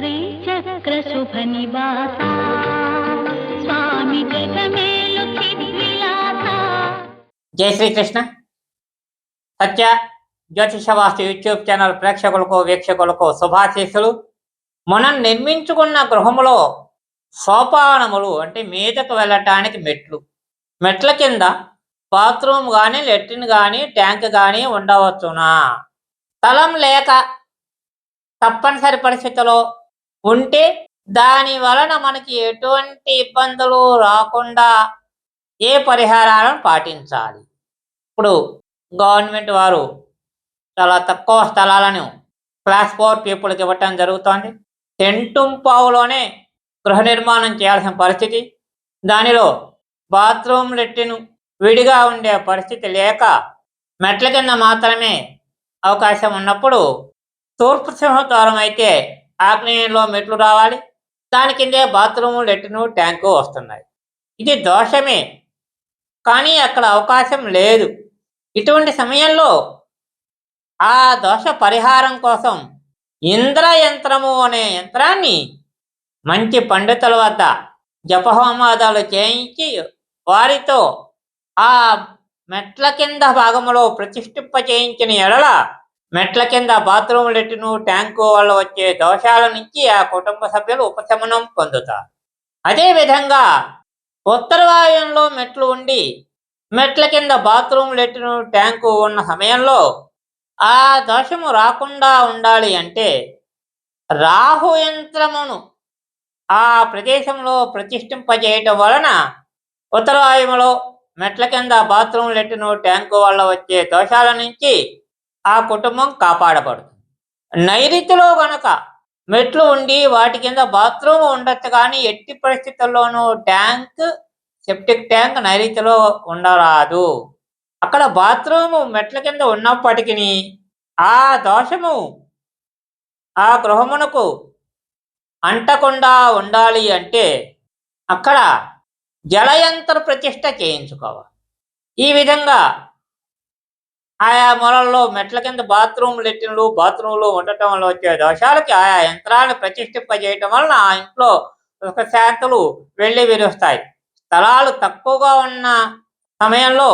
శ్రీచక్రశుభనివాస స్వామి జగమేలు జై శ్రీకృష్ణ. సత్య జ్యోతిషవాస్తు యూట్యూబ్ ఛానల్ ప్రేక్షకులకు వీక్షకులకు శుభాశీస్సులు. మనం నిర్మించుకున్న గృహములో సోపానములు అంటే మీదకు వెళ్ళటానికి మెట్లు. మెట్ల కింద బాత్రూమ్ కానీ లెట్రిన్ కానీ ట్యాంక్ కానీ ఉండవచ్చునా? స్థలం లేక తప్పనిసరి పరిస్థితిలో ఉంటే దాని వలన మనకి ఎటువంటి ఇబ్బందులు రాకుండా ఏ పరిహారాలను పాటించాలి. ఇప్పుడు గవర్నమెంట్ వారు చాలా తక్కువ స్థలాలను క్లాస్ ఫోర్ పీపుల్కి ఇవ్వటం జరుగుతోంది. టెంటుంపావులోనే గృహ నిర్మాణం చేయాల్సిన పరిస్థితి. దానిలో బాత్రూమ్ లెట్టిను విడిగా ఉండే పరిస్థితి లేక మెట్ల కింద మాత్రమే అవకాశం ఉన్నప్పుడు తూర్పు సింహద్వారం అయితే ఆగ్నేయంలో మెట్లు రావాలి. దాని కిందే బాత్రూమ్ లెట్రిను ట్యాంకు వస్తున్నాయి. ఇది దోషమే. కానీ అక్కడ అవకాశం లేదు. ఇటువంటి సమయంలో ఆ దోష పరిహారం కోసం ఇంద్ర యంత్రము అనే యంత్రాన్ని మంచి పండితుల వద్ద జపహోమాదాలు చేయించి వారితో ఆ మెట్ల కింద భాగంలో ప్రతిష్ఠింప చేయించిన ఎడల మెట్ల కింద బాత్రూమ్ లెట్టిను ట్యాంకు వల్ల వచ్చే దోషాల నుంచి ఆ కుటుంబ సభ్యులు ఉపశమనం పొందుతారు. అదేవిధంగా ఉత్తర మెట్లు ఉండి మెట్ల కింద బాత్రూమ్ లెట్టిను ట్యాంకు ఉన్న సమయంలో ఆ దోషము రాకుండా ఉండాలి అంటే రాహు యంత్రమును ఆ ప్రదేశంలో ప్రతిష్ఠింపజేయటం వలన ఉత్తరవాయువులో మెట్ల కింద బాత్రూమ్ లెట్టిను ట్యాంకు వల్ల వచ్చే దోషాల నుంచి ఆ కుటుంబం కాపాడబడుతుంది. నైరుతిలో గనక మెట్లు ఉండి వాటి కింద బాత్రూమ్ ఉండొచ్చు కానీ ఎట్టి పరిస్థితుల్లోనూ ట్యాంక్ సెప్టిక్ ట్యాంక్ నైరుతిలో ఉండరాదు. అక్కడ బాత్రూము మెట్ల కింద ఉన్నప్పటికీ ఆ దోషము ఆ గృహమునకు అంటకుండా ఉండాలి అంటే అక్కడ జలయంత్ర ప్రతిష్ట చేయించుకోవాలి. ఈ విధంగా ఆయా మొలల్లో మెట్ల కింద బాత్రూమ్ లెట్టిన్లు బాత్రూంలు ఉండటం వల్ల వచ్చే దోషాలకి ఆయా యంత్రాలను ప్రతిష్ఠింపజేయటం వలన ఆ ఇంట్లో సుఖశాంతులు వెళ్ళి విరుస్తాయి. స్థలాలు తక్కువగా ఉన్న సమయంలో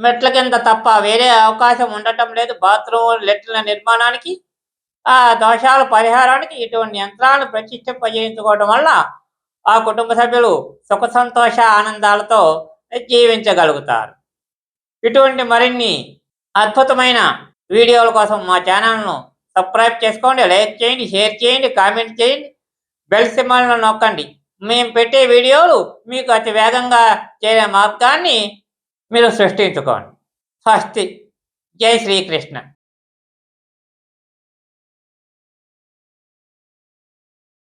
మెట్ల కింద తప్ప వేరే అవకాశం ఉండటం లేదు. బాత్రూమ్ లెట్రిన్ల నిర్మాణానికి ఆ దోషాల పరిహారానికి ఇటువంటి యంత్రాలను ప్రతిష్ఠింపజేయించుకోవడం వల్ల ఆ కుటుంబ సభ్యులు సుఖ సంతోష ఆనందాలతో జీవించగలుగుతారు. ఇటువంటి మరిన్ని అద్భుతమైన వీడియోల కోసం మా ఛానల్ను సబ్స్క్రైబ్ చేసుకోండి లైక్ చేయండి షేర్ చేయండి కామెంట్ చేయండి బెల్ సింబల్ను నొక్కండి. మేము పెట్టే వీడియోలు మీకు అతి వేగంగా చేరే మార్గాన్ని మీరు సృష్టించుకోండి. ఫస్ట్ జై శ్రీకృష్ణ.